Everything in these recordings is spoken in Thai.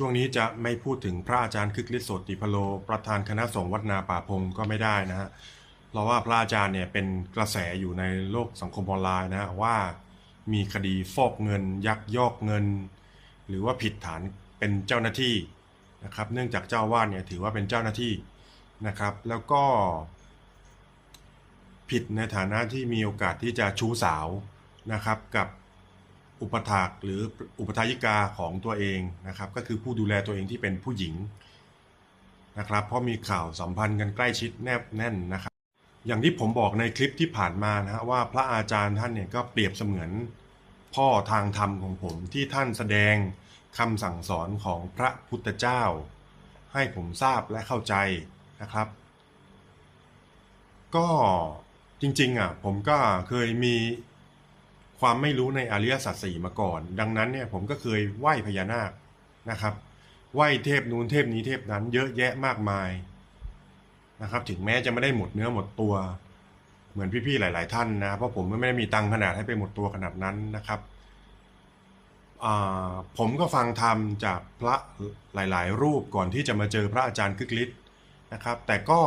ช่วงนี้จะไม่พูดถึงพระอาจารย์คึกฤทธิ์โสติพโล ประธานคณะสงฆ์วัดนาป่าพงก็ไม่ได้นะฮะเพราะว่าพระอาจารย์เนี่ยเป็นกระแสอยู่ในโลกสังคมออนไลน์นะฮะว่ามีคดีฟอกเงิน ยักยอกเงิน หรือว่าผิดฐานเป็นเจ้าหน้าที่นะครับ เนื่องจากเจ้าวาสเนี่ยถือว่าเป็นเจ้าหน้าที่นะครับ แล้วก็ ผิดในฐานะที่มีโอกาสที่จะชู้สาวนะครับกับ อุปถากหรืออุปทายิกาของตัวเองนะครับ ก็คือผู้ดูแลตัวเองที่เป็นผู้หญิงนะครับ เพราะมีข่าวสัมพันธ์กันใกล้ชิดแนบแน่นนะครับ อย่างที่ผมบอกในคลิปที่ผ่านมานะฮะว่าพระอาจารย์ท่านเนี่ยก็เปรียบเสมือนพ่อทางธรรมของผมที่ท่านแสดงคำสั่งสอนของพระพุทธเจ้า ให้ผมทราบและเข้าใจนะครับ ก็จริงๆอะผมก็เคยมี ความไม่รู้ในอริยสัจสี่มาก่อน ดังนั้นเนี่ยผมก็เคยไหว้พญานาคนะครับ ไหว้เทพนู้นเทพนี้เทพนั้น เยอะแยะมากมายนะครับ ถึงแม้จะไม่ได้หมดเนื้อหมดตัว เหมือนพี่ๆหลาย ๆ ท่านนะเพราะผมไม่ได้มีตังขนาดให้ไปหมดตัวขนาดนั้นนะครับผมก็ฟังธรรมจากพระหลาย ๆ รูปก่อนที่จะมาเจอพระอาจารย์คึกฤทธิ์นะครับ แต่ก็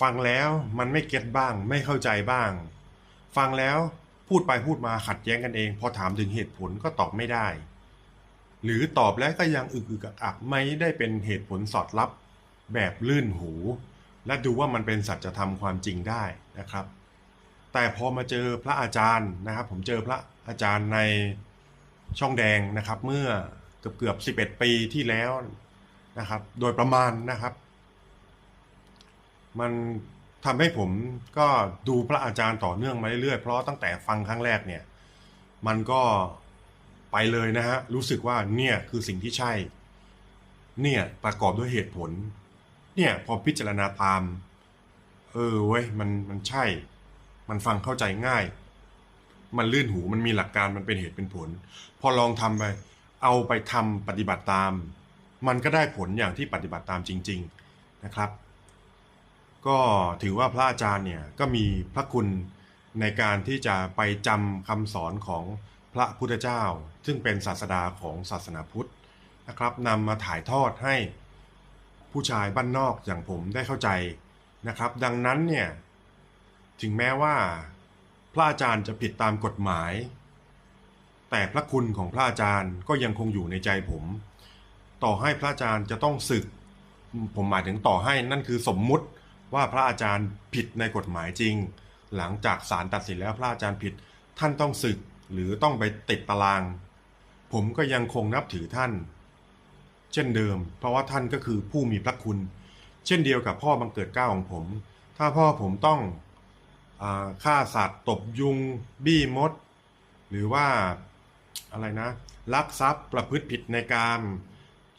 ฟังแล้วมันไม่เก็ตบ้าง ไม่เข้าใจบ้าง ฟังแล้ว พูดไปพูดมาขัดแย้งกันเอง พอถามถึงเหตุผลก็ตอบไม่ได้ หรือตอบแล้วก็ยังอึกอึกอักไม่ได้เป็นเหตุผลสอดรับ แบบลื่นหู และดูว่ามันเป็นสัจธรรมความจริงได้นะครับ แต่พอมาเจอพระอาจารย์นะครับ ผมเจอพระอาจารย์ในช่องแดงนะครับ เมื่อเกือบเกือบสิบเอ็ดปีที่แล้วนะครับ โดยประมาณนะครับ มัน ทำให้ผมก็ดูพระอาจารย์ต่อเนื่องมาเรื่อยๆ เพราะตั้งแต่ฟังครั้งแรกเนี่ย มันก็ไปเลยนะฮะ รู้สึกว่าเนี่ยคือสิ่งที่ใช่ เนี่ยประกอบด้วยเหตุผล เนี่ยพอพิจารณาตาม เออเว้ยมันมันใช่ มันฟังเข้าใจง่าย มันลื่นหูมันมีหลักการมันเป็นเหตุเป็นผล พอลองทำไป เอาไปทำปฏิบัติตาม มันก็ได้ผลอย่างที่ปฏิบัติตามจริง ๆนะครับ ก็ถือว่าพระอาจารย์เนี่ยก็มีพระคุณในการที่จะไปจำคำสอนของพระพุทธเจ้า ซึ่งเป็นศาสดาของศาสนาพุทธนะครับนำมาถ่ายทอดให้ผู้ชายบ้านนอกอย่างผมได้เข้าใจนะครับ ดังนั้นเนี่ยถึงแม้ว่า พระอาจารย์จะผิดตามกฎหมาย แต่พระคุณของพระอาจารย์ก็ยังคงอยู่ในใจผม ต่อให้พระอาจารย์จะต้องศึก ผมหมายถึงต่อให้นั่นคือสมมุติ ว่าพระอาจารย์ผิดในกฎหมายจริง หลังจากศาลตัดสินแล้วพระอาจารย์ผิด ท่านต้องศึกหรือต้องไปติดตาราง ผมก็ยังคงนับถือท่าน เช่นเดิม เพราะว่าท่านก็คือผู้มีพระคุณ เช่นเดียวกับพ่อบังเกิดเก้าของผม ถ้าพ่อผมต้องอฆ่าสัตว์ตบยุง บี้มด หรือว่าอะไรนะ ลักทรัพย์ประพฤติผิดในการ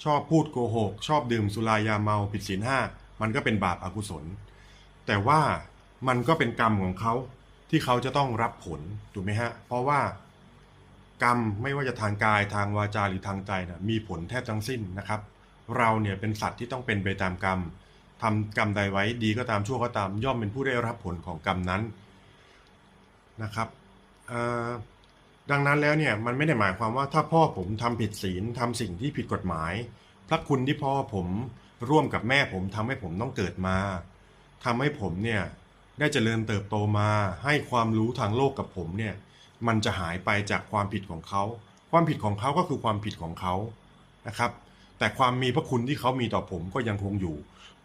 ชอบพูดโกหก ชอบดื่มสุรายาเมาผิดศีลห้า มันก็เป็นบาปอากุศล แต่ว่ามันก็เป็นกรรมของเขาที่เขาจะต้องรับผลถูกไหมฮะ เพราะว่ากรรมไม่ว่าจะทางกายทางวาจาหรือทางใจนะมีผลแทบทั้งสิ้นนะครับ เราเนี่ยเป็นสัตว์ที่ต้องเป็นไปตามกรรมทำกรรมใดไว้ดีก็ตามชั่วก็ตามย่อมเป็นผู้ได้รับผลของกรรมนั้นนะครับดังนั้นแล้วเนี่ยมันไม่ได้หมายความว่าถ้าพ่อผมทำผิดศีลทำสิ่งที่ผิดกฎหมาย พระคุณที่พ่อผม ร่วมกับแม่ผมทำให้ผมต้องเกิดมาทำให้ผมเนี่ยได้เจริญเติบโตมาให้ความรู้ทางโลกกับผมเนี่ยมันจะหายไปจากความผิดของเขา ความผิดของเขาก็คือความผิดของเขานะครับ แต่ความมีพระคุณที่เขามีต่อผมก็ยังคงอยู่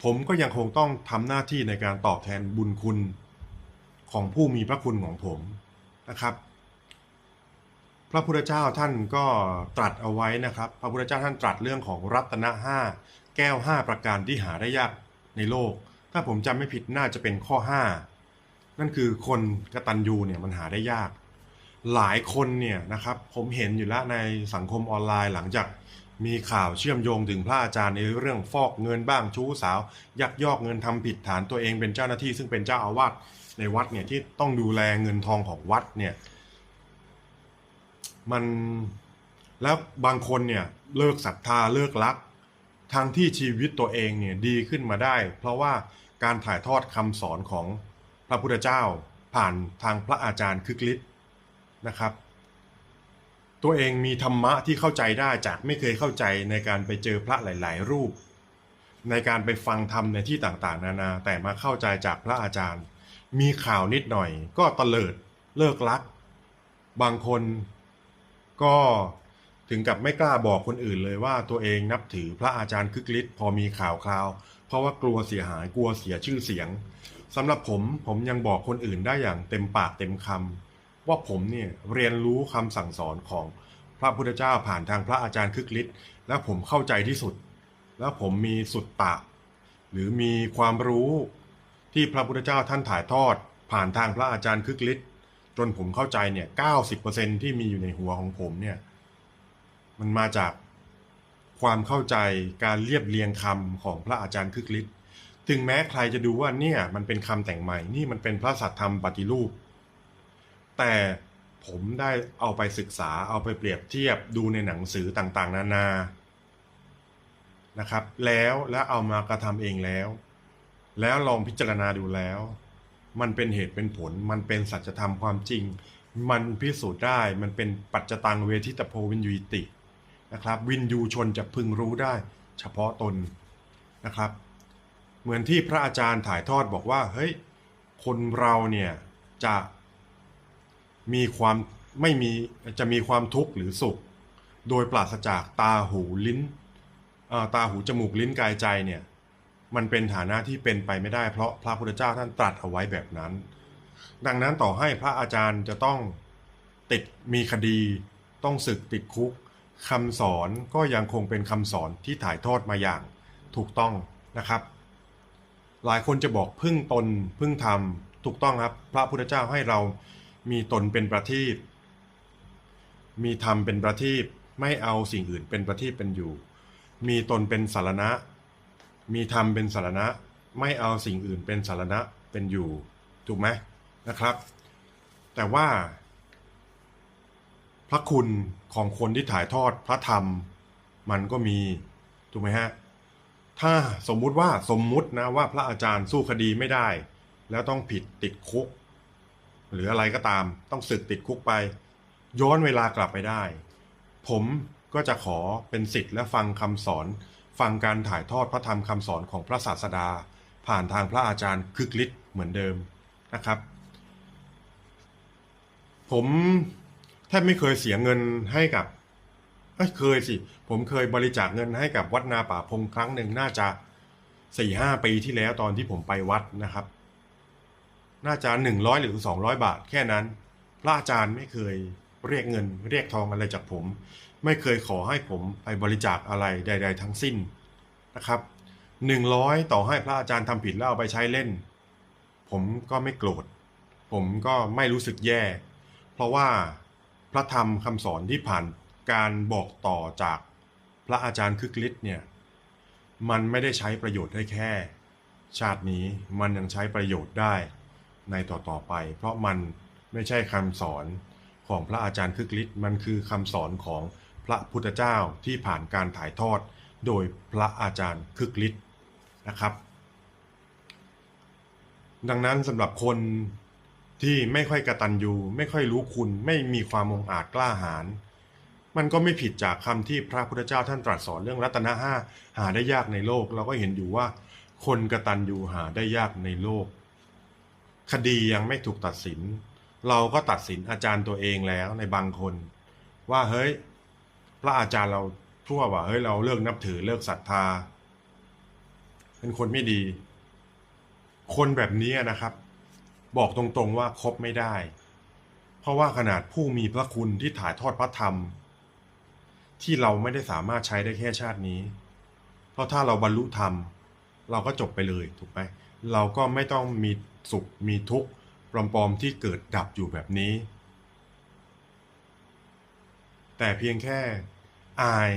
ผมก็ยังคงต้องทำหน้าที่ในการตอบแทนบุญคุณของผู้มีพระคุณของผมนะครับ พระพุทธเจ้าท่านก็ตรัสเอาไว้นะครับ พระพุทธเจ้าท่านตรัสเรื่องของรัตนะห้า แก้วห้าประการที่หาได้ยากในโลก ถ้าผมจำไม่ผิดน่าจะเป็นข้อห้านั่นคือคนกระตัญญูเนี่ยมันหาได้ยาก หลายคนเนี่ยนะครับผมเห็นอยู่แล้วในสังคมออนไลน์หลังจากมีข่าวเชื่อมโยงถึงพระอาจารย์ในเรื่องฟอกเงินบ้างชู้สาว ยักยอกเงินทำผิดฐานตัวเองเป็นเจ้าหน้าที่ ซึ่งเป็นเจ้าอาวาสในวัดเนี่ยที่ต้องดูแลเงินทองของวัดเนี่ยมันแล้วบางคนเนี่ยเลิกศรัทธาเลิกรัก ทางที่ชีวิตตัวเองเนี่ยดีขึ้นมาได้ เพราะว่าการถ่ายทอดคำสอนของพระพุทธเจ้า ผ่านทางพระอาจารย์คึกฤทธิ์นะครับ ตัวเองมีธรรมะที่เข้าใจได้จากไม่เคยเข้าใจในการไปเจอพระหลาย ๆ รูป ในการไปฟังธรรมในที่ต่างๆ นานา แต่มาเข้าใจจากพระอาจารย์ มีข่าวนิดหน่อย ก็ตะเลิดเลิกลัก บางคนก็ ถึงกับไม่กล้าบอกคนอื่นเลยว่าตัวเองนับถือพระอาจารย์คึกฤทธิ์พอมีข่าวคราว เพราะว่ากลัวเสียหายกลัวเสียชื่อเสียงสำหรับผมผมยังบอกคนอื่นได้อย่างเต็มปากเต็มคำว่าผมเนี่ยเรียนรู้คำสั่งสอนของพระพุทธเจ้าผ่านทางพระอาจารย์คึกฤทธิ์และผมเข้าใจที่สุด แล้วผมมีสุดตะหรือมีความรู้ที่พระพุทธเจ้าท่านถ่ายทอด ผ่านทางพระอาจารย์คึกฤทธิ์จนผมเข้าใจเนี่ย 90%ที่มีอยู่ในหัวของผมเนี่ย มันมาจากความเข้าใจการเรียบเรียงคำของพระอาจารย์คึกฤทธิ์ถึงแม้ใครจะดูว่าเนี่ยมันเป็นคำแต่งใหม่ นี่มันเป็นพระสัทธรรมปฏิรูป แต่ผมได้เอาไปศึกษาเอาไปเปรียบเทียบดูในหนังสือต่างๆ นานา นะครับ แล้วแล้วเอามากระทำเองแล้ว แล้วลองพิจารณาดูแล้ว มันเป็นเหตุเป็นผล มันเป็นสัจธรรมความจริง มันพิสูจน์ได้ มันเป็นปัจจตังเวทิตโพวินยูติ นะครับ วินยูชนจะพึงรู้ได้เฉพาะตนนะครับ เหมือนที่พระอาจารย์ถ่ายทอดบอกว่าเฮ้ยคนเราเนี่ยจะมีความไม่มีจะมีความทุกข์หรือสุข โดยปราศจากตาหูลิ้นตาหูจมูกลิ้นกายใจเนี่ยมันเป็นฐานะที่เป็นไปไม่ได้เพราะพระพุทธเจ้าท่านตรัสเอาไว้แบบนั้น ดังนั้นต่อให้พระอาจารย์จะต้องติดมีคดี ต้องศึกติดคุก คำสอนก็ยังคงเป็นคำสอนที่ถ่ายทอดมาอย่างถูกต้องนะครับ หลายคนจะบอกพึ่งตนพึ่งธรรมถูกต้องครับพระพุทธเจ้าให้เรามีตนเป็นประทีปมีธรรมเป็นประทีปไม่เอาสิ่งอื่นเป็นประทีปเป็นอยู่ มีตนเป็นสารณะ มีธรรมเป็นสารณะ ไม่เอาสิ่งอื่นเป็นสารณะเป็นอยู่ถูกไหมนะครับ แต่ว่า พระคุณของคนที่ถ่ายทอดพระธรรม มันก็มีถูกไหมฮะถ้าสมมุติว่าสมมุตินะว่าพระอาจารย์สู้คดีไม่ได้ แล้วต้องผิดติดคุก หรืออะไรก็ตามต้องศึกติดคุกไป ย้อนเวลากลับไปได้ ผมก็จะขอเป็นสิทธิ์และฟังคำสอน ฟังการถ่ายทอดพระธรรมคำสอนของพระศาสดา ผ่านทางพระอาจารย์คึกฤทธิ์เหมือนเดิมนะครับ ผม ทบไม่เคยเสียเงินให้กับเเคยสิ ผมเคยบริจาคเงินให้กับวัดนาป่าพงครั้งหนึ่งน่าจะสี่ห้าปีที่แล้วตอนที่ผมไปวัดนะครับ น่าจะหนึ่งร้อยหรือสองร้อยบาทแค่นั้น พระอาจารย์ไม่เคยเรียกเงิน เรียกทองอะไรจากผม ไม่เคยขอให้ผมไปบริจาคอะไรใด ๆ ทั้งสิ้นนะครับหนึ่งร้อยต่อให้พระอาจารย์ทำผิดแล้วเอาไปใช้เล่น ผมก็ไม่โกรธ ผมก็ไม่รู้สึกแย่ เพราะว่า พระธรรมคำสอนที่ผ่านการบอกต่อจากพระอาจารย์คึกฤทธิ์เนี่ยมันไม่ได้ใช้ประโยชน์ได้แค่ ชาตินี้มันยังใช้ประโยชน์ได้ในต่อๆไป เพราะมันไม่ใช่คำสอนของพระอาจารย์คึกฤทธิ์มันคือคำสอนของพระพุทธเจ้าที่ผ่านการถ่ายทอดโดยพระอาจารย์คึกฤทธิ์นะครับ ดังนั้นสำหรับคน ที่ไม่ค่อยกระตันยูไม่ค่อยรู้คุณไม่มีความองอาจกล้าหาญมันก็ไม่ผิดจากคำที่พระพุทธเจ้าท่านตรัสสอนเรื่องรัตนะห้าหาได้ยากในโลก เราก็เห็นอยู่ว่า คนกระตันยูหาได้ยากในโลก คดียังไม่ถูกตัดสิน เราก็ตัดสินอาจารย์ตัวเองแล้วในบางคน ว่าเฮ้ย พระอาจารย์เราทั่วว่าเฮ้ยเราเลิกนับถือเลิกศรัทธา เป็นคนไม่ดี คนแบบนี้นะครับ บอกตรงๆว่าคบไม่ได้ เพราะว่าขนาดผู้มีพระคุณที่ถ่ายทอดพระธรรม ที่เราไม่ได้สามารถใช้ได้แค่ชาตินี้ เพราะถ้าเราบรรลุธรรม เราก็จบไปเลยถูกไหมเราก็ไม่ต้องมีสุขมีทุกข์ปลอมๆที่เกิดดับอยู่แบบนี้ แต่เพียงแค่อาย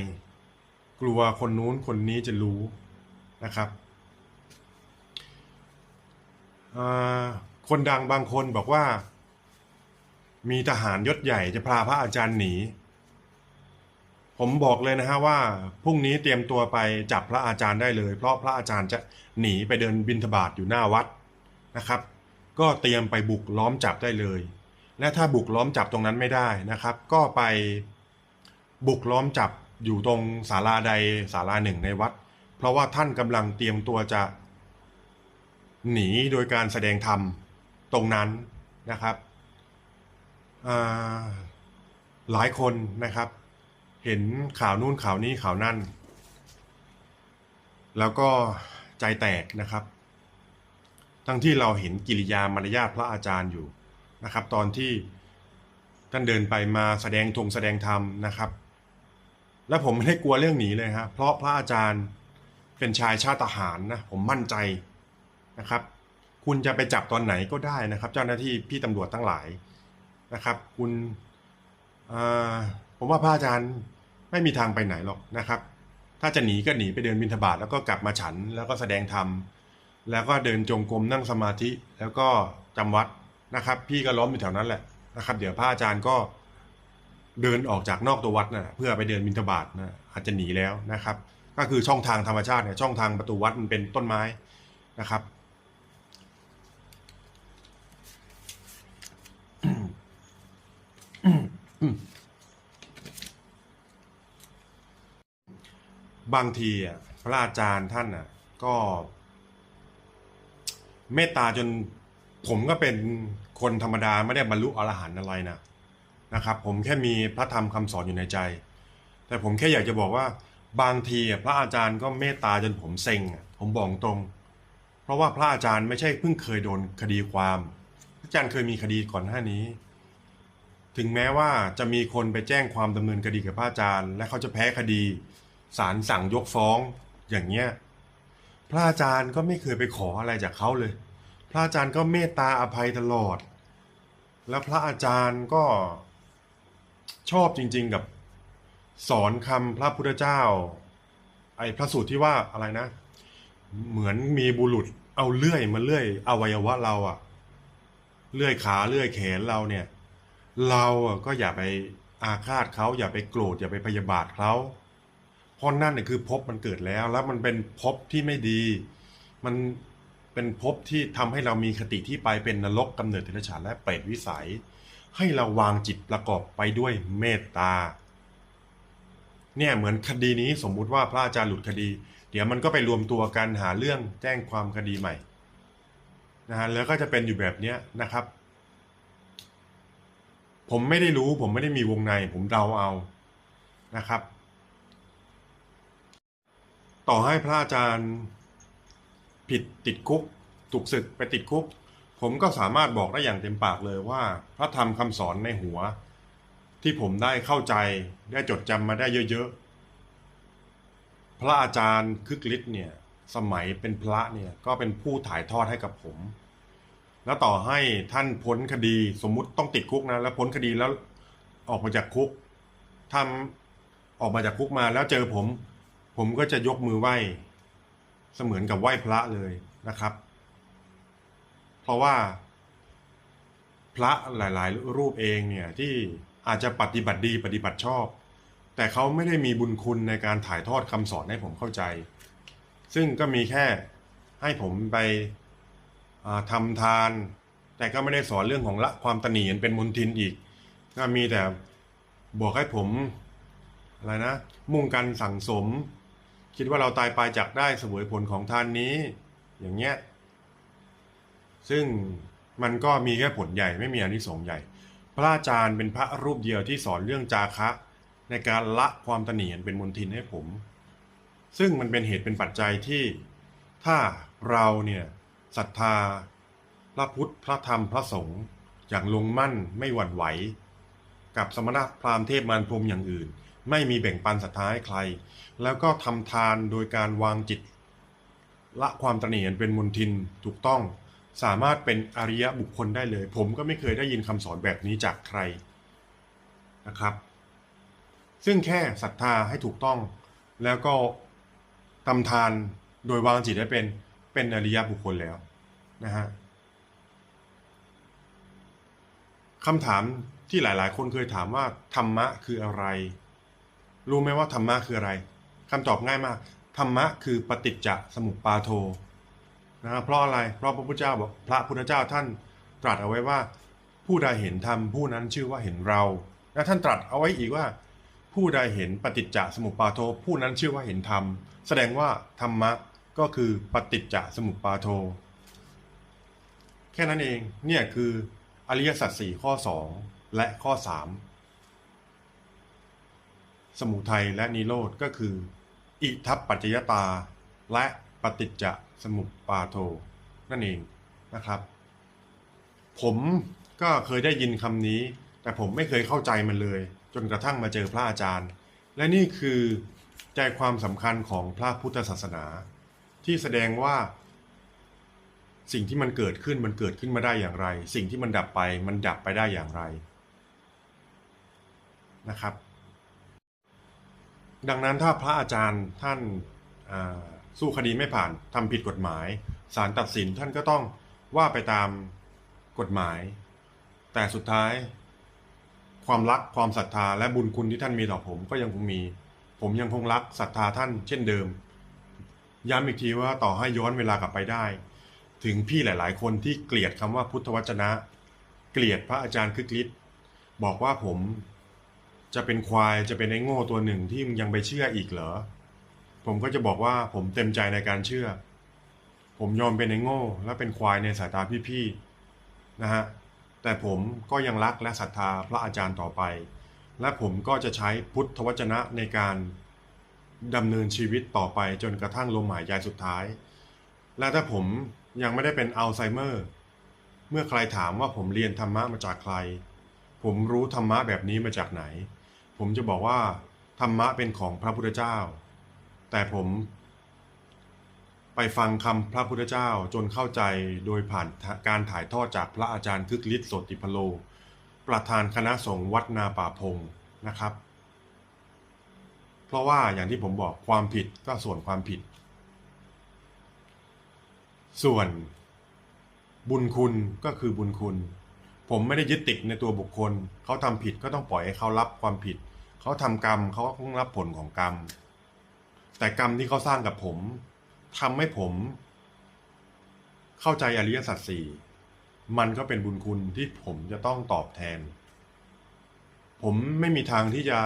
กลัวคนนู้นคนนี้จะรู้นะครับ อ่า คนดังบางคนบอกว่า มีทหารยศใหญ่จะพาพระอาจารย์หนี ผมบอกเลยนะฮะว่าพรุ่งนี้เตรียมตัวไปจับพระอาจารย์ได้เลย เพราะพระอาจารย์จะหนีไปเดินบิณฑบาตอยู่หน้าวัดนะครับ ก็เตรียมไปบุกล้อมจับได้เลย และถ้าบุกล้อมจับตรงนั้นไม่ได้นะครับ ก็ไปบุกล้อมจับอยู่ตรงศาลาใดศาลาหนึ่งในวัด เพราะว่าท่านกำลังเตรียมตัวจะหนีโดยการแสดงธรรม ตรงนั้นนะครับหลายคนนะครับ เห็นข่าวนู่นข่าวนี้ข่าวนั่น แล้วก็ใจแตกนะครับ ทั้งที่เราเห็นกิริยามารยาทพระอาจารย์อยู่นะครับ ตอนที่ท่านเดินไปมาแสดงธงแสดงธรรมนะครับ และผมไม่ได้กลัวเรื่องหนีเลยครับเพราะพระอาจารย์เป็นชายชาติทหารนะผมมั่นใจนะครับ คุณจะไปจับตอนไหนก็ได้นะครับ เจ้าหน้าที่พี่ตำรวจทั้งหลายนะครับ คุณผมว่าพระอาจารย์ไม่มีทางไปไหนหรอกนะครับ ถ้าจะหนีก็หนีไปเดินบิณฑบาตแล้วก็กลับมาฉันแล้วก็แสดงธรรมแล้วก็เดินจงกรมนั่งสมาธิแล้วก็จำวัดนะครับ พี่ก็ล้อมอยู่แถวนั้นแหละนะครับ เดี๋ยวพระอาจารย์ก็เดินออกจากนอกตัววัดนะเพื่อไปเดินบิณฑบาตนะอาจจะหนีแล้วนะครับ ก็คือช่องทางธรรมชาติเนี่ยช่องทางประตูวัดมันเป็นต้นไม้นะครับ บางทีอะพระอาจารย์ท่านอะ ก็ เมตตาจนผมก็เป็นคนธรรมดาไม่ได้บรรลุอรหันต์อะไรนะนะครับ ผมแค่มีพระธรรมคำสอนอยู่ในใจ แต่ผมแค่อยากจะบอกว่า บางทีพระอาจารย์ก็เมตตาจนผมเซ็งผมบอกตรง เพราะว่าพระอาจารย์ไม่ใช่เพิ่งเคยโดนคดีความ พระอาจารย์เคยมีคดีก่อนหน้านี้ ถึงแม้ว่าจะมีคนไปแจ้งความดำเนินคดีกับพระอาจารย์ และเขาจะแพ้คดีศาลสั่งยกฟ้องอย่างเงี้ยพระอาจารย์ก็ไม่เคยไปขออะไรจากเขาเลย พระอาจารย์ก็เมตตาอภัยตลอด แล้วพระอาจารย์ก็ชอบจริง ๆกับสอนคำพระพุทธเจ้า ไอ้พระสูตรที่ว่าอะไรนะ เหมือนมีบุรุษเอาเลื่อยมาเลื่อยอวัยวะเราอะเลื่อยขาเลื่อยแขนเราเนี่ย เราอะก็อย่าไปอาฆาตเขาอย่าไปโกรธอย่าไปพยาบาทเขาเพราะนั่นเนี่ยคือภพมันเกิดแล้ว แล้วมันเป็นภพที่ไม่ดี มันเป็นภพที่ทำให้เรามีคติที่ไปเป็นนรกกำเนิดเทรฉานและเปรตวิสัย ให้เราวางจิตประกอบไปด้วยเมตตา เนี่ยเหมือนคดีนี้สมมุติว่าพระอาจารย์หลุดคดี เดี๋ยวมันก็ไปรวมตัวกันหาเรื่องแจ้งความคดีใหม่นะฮะแล้วก็จะเป็นอยู่แบบเนี้ยนะครับ ผมไม่ได้รู้ ผมไม่ได้มีวงใน ผมเดาเอานะครับ ต่อให้พระอาจารย์ผิดติดคุกถูกศึกไปติดคุก ผมก็สามารถบอกได้อย่างเต็มปากเลยว่า พระธรรมคำสอนในหัว ที่ผมได้เข้าใจได้จดจำมาได้เยอะๆ พระอาจารย์คึกฤทธิ์เนี่ยสมัยเป็นพระเนี่ยก็เป็นผู้ถ่ายทอดให้กับผม แล้วต่อให้ท่านพ้นคดีสมมุติต้องติดคุกนะ แล้วพ้นคดีแล้วออกมาจากคุกทำออกมาจากคุกมาแล้วเจอผม ผมก็จะยกมือไหว้เสมือนกับไหว้พระเลยนะครับ เพราะว่า พระหลาย ๆ รูปเองเนี่ยที่อาจจะปฏิบัติดีปฏิบัติชอบ แต่เขาไม่ได้มีบุญคุณในการถ่ายทอดคำสอนให้ผมเข้าใจ ซึ่งก็มีแค่ให้ผมไป อ่าทำทาน แต่ก็ไม่ได้สอนเรื่องของละความตนีอันเป็นมนทินอีก ก็มีแต่บอกให้ผมอะไรนะ มุ่งกันสั่งสม คิดว่าเราตายไปจากได้สวยผลของทานนี้ อย่างเงี้ยซึ่งมันก็มีแค่ผลใหญ่ไม่มีอนิสงส์ใหญ่ พระอาจารย์เป็นพระรูปเดียวที่สอนเรื่องจาคะ ในการละความตนีอันเป็นมนทินให้ผม ซึ่งมันเป็นเหตุเป็นปัจจัยที่ถ้าเราเนี่ย ศรัทธา พระพุทธพระธรรมพระสงฆ์อย่างลงมั่นไม่หวั่นไหว กับสมณะพราหมณ์เทพมารพรมอย่างอื่น ไม่มีแบ่งปันศรัทธาให้ใคร แล้วก็ทำทานโดยการวางจิต ละความตระหนี่อันเป็นมนทินถูกต้องสามารถเป็นอริยบุคคลได้เลย ผมก็ไม่เคยได้ยินคำสอนแบบนี้จากใครนะครับ ซึ่งแค่ศรัทธาให้ถูกต้อง แล้วก็ทำทานโดยวางจิตให้เป็นเป็นอริยบุคคลแล้ว นะฮะคำถามที่หลาย ๆ คนเคยถามว่าธรรมะคืออะไร รู้ไหมว่าธรรมะคืออะไรคำตอบง่ายมากธรรมะคือปฏิจจสมุปบาโทนะเพราะอะไรเพราะพระพุทธเจ้าบอกพระพุทธเจ้าท่านตรัสเอาไว้ว่า ผู้ใดเห็นธรรมผู้นั้นชื่อว่าเห็นเราและท่านตรัสเอาไว้อีกว่า ผู้ใดเห็นปฏิจจสมุปบาโท ผู้นั้นชื่อว่าเห็นธรรม แสดงว่าธรรมะก็คือปฏิจจสมุปบาโท แค่นั้นเองเนี่ยคืออริยสัจสี่ข้อสองและข้อสามสมุทัยและนิโรธก็คือ อิทัปปัจจยตา และปฏิจจสมุปบาโท นั่นเองนะครับ ผมก็เคยได้ยินคำนี้ แต่ผมไม่เคยเข้าใจมันเลย จนกระทั่งมาเจอพระอาจารย์ และนี่คือใจความสำคัญของพระพุทธศาสนา ที่แสดงว่า สิ่งที่มันเกิดขึ้นมันเกิดขึ้นมาได้อย่างไร สิ่งที่มันดับไปมันดับไปได้อย่างไรนะครับ ดังนั้นถ้าพระอาจารย์ท่านสู้คดีไม่ผ่านทำผิดกฎหมายศาลตัดสินท่านก็ต้องว่าไปตามกฎหมาย แต่สุดท้าย ความรักความศรัทธาและบุญคุณที่ท่านมีต่อผมก็ยังคงมี ผมยังคงรักศรัทธาท่านเช่นเดิม ย้ำอีกทีว่าต่อให้ย้อนเวลากลับไปได้ ถึงพี่หลาย ๆ คนที่เกลียดคำว่าพุทธวจนะ เกลียดพระอาจารย์คึกฤทธิ์บอกว่าผมจะเป็นควายจะเป็นไอ้โง่ตัวหนึ่งที่มึงยังไปเชื่ออีกเหรอ ผมก็จะบอกว่าผมเต็มใจในการเชื่อ ผมยอมเป็นไอ้โง่ และเป็นควายในสายตาพี่ๆนะฮะแต่ผมก็ยังรักและศรัทธาพระอาจารย์ต่อไป และผมก็จะใช้พุทธวจนะในการดำเนินชีวิตต่อไปจนกระทั่งลมหายใจสุดท้าย และถ้าผม ยังไม่ได้เป็นอัลไซเมอร์ เมื่อใครถามว่าผมเรียนธรรมะมาจากใคร ผมรู้ธรรมะแบบนี้มาจากไหน ผมจะบอกว่า ธรรมะเป็นของพระพุทธเจ้า แต่ผมไปฟังคำพระพุทธเจ้าจนเข้าใจโดยผ่านการถ่ายทอดจากพระอาจารย์คึกฤทธิ์โสติพโล ประธานคณะสงฆ์วัดนาป่าพงนะครับ เพราะว่าอย่างที่ผมบอกความผิดก็ส่วนความผิด ส่วนบุญคุณก็คือบุญคุณ ผมไม่ได้ยึดติดในตัวบุคคล เขาทำผิดก็ต้องปล่อยให้เขารับความผิด เขาทำกรรมเขาก็ต้องรับผลของกรรม แต่กรรมที่เขาสร้างกับผมทำให้ผม เข้าใจอริยสัจสี่มันก็เป็นบุญคุณที่ผมจะต้องตอบแทน ผมไม่มีทางที่จะ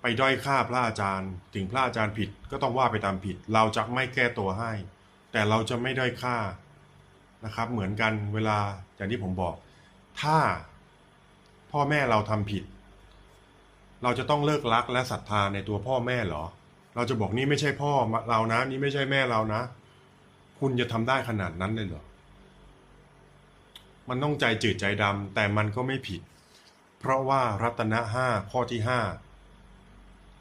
ไปด้อยค่าพระอาจารย์ ถึงพระอาจารย์ผิดก็ต้องว่าไปตามผิด เราจะไม่แก้ตัวให้ แต่เราจะไม่ด้อยค่านะครับ เหมือนกันเวลาอย่างที่ผมบอก ถ้าพ่อแม่เราทำผิด เราจะต้องเลิกรักและศรัทธาในตัวพ่อแม่เหรอ เราจะบอกนี่ไม่ใช่พ่อเรานะ นี่ไม่ใช่แม่เรานะ คุณจะทำได้ขนาดนั้นเลยเหรอ มันต้องใจจืดใจดำแต่มันก็ไม่ผิด เพราะว่ารัตนะห้าข้อที่ห้า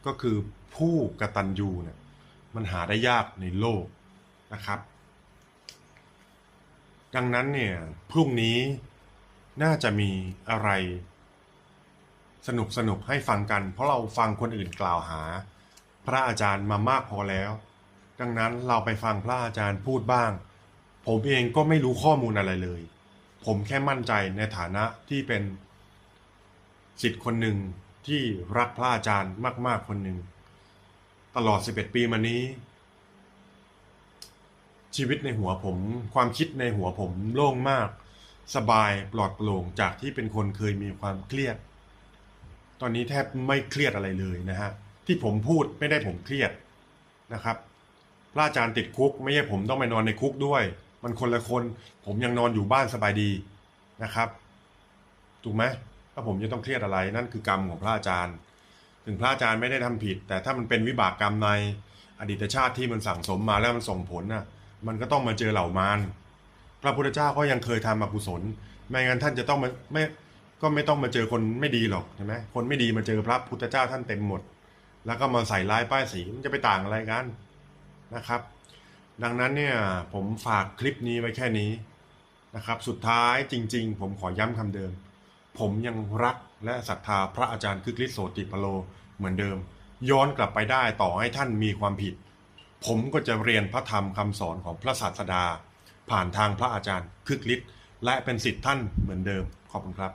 ก็คือผู้กตัญญูเนี่ยมันหาได้ยากในโลก นะครับ ดังนั้นเนี่ยพรุ่งนี้น่าจะมีอะไร สนุกสนุกให้ฟังกัน เพราะเราฟังคนอื่นกล่าวหา พระอาจารย์มามากพอแล้ว ดังนั้นเราไปฟังพระอาจารย์พูดบ้าง ผมเองก็ไม่รู้ข้อมูลอะไรเลย ผมแค่มั่นใจในฐานะที่เป็นสิทธิ์คนหนึ่งที่รักพระอาจารย์มาก ๆ คนหนึ่ง ตลอด 11 ปีมานี้ ชีวิตในหัวผม ความคิดในหัวผมโล่งมาก สบายปลอดโปร่งจากที่เป็นคนเคยมีความเครียด ตอนนี้แทบไม่เครียดอะไรเลยนะฮะที่ผมพูดไม่ได้ผมเครียดนะครับพระอาจารย์ติดคุก ไม่ใช่ผมต้องไปนอนในคุกด้วย มันคนละคน ผมยังนอนอยู่บ้านสบายดีนะครับถูกไหมถ้าผมจะต้องเครียดอะไรนั่นคือกรรมของพระอาจารย์ ถึงพระอาจารย์ไม่ได้ทำผิด แต่ถ้ามันเป็นวิบากกรรมในอดีตชาติที่มันสั่งสมมาแล้วมันส่งผลน่ะ มันก็ต้องมาเจอเหล่ามารพระพุทธเจ้าก็ยังเคยทำอกุศล ไม่งั้นท่านจะต้องมาไม่ก็ไม่ต้องมาเจอคนไม่ดีหรอกใช่ไหมคนไม่ดีมาเจอพระพุทธเจ้าท่านเต็มหมด แล้วก็มาใส่ร้ายป้ายสีมันจะไปต่างอะไรกันนะครับ ดังนั้นเนี่ยผมฝากคลิปนี้ไว้แค่นี้นะครับ สุดท้ายจริง ๆ ผมขอย้ำคำเดิม ผมยังรักและศรัทธาพระอาจารย์คึกฤทธิ์โสติพโลเหมือนเดิม ย้อนกลับไปได้ต่อให้ท่านมีความผิด ผมก็จะเรียนพระธรรมคำสอนของพระศาสดา ผ่านทางพระอาจารย์คึกฤทธิ์และเป็นสิทธิ์ท่านเหมือนเดิมขอบคุณครับ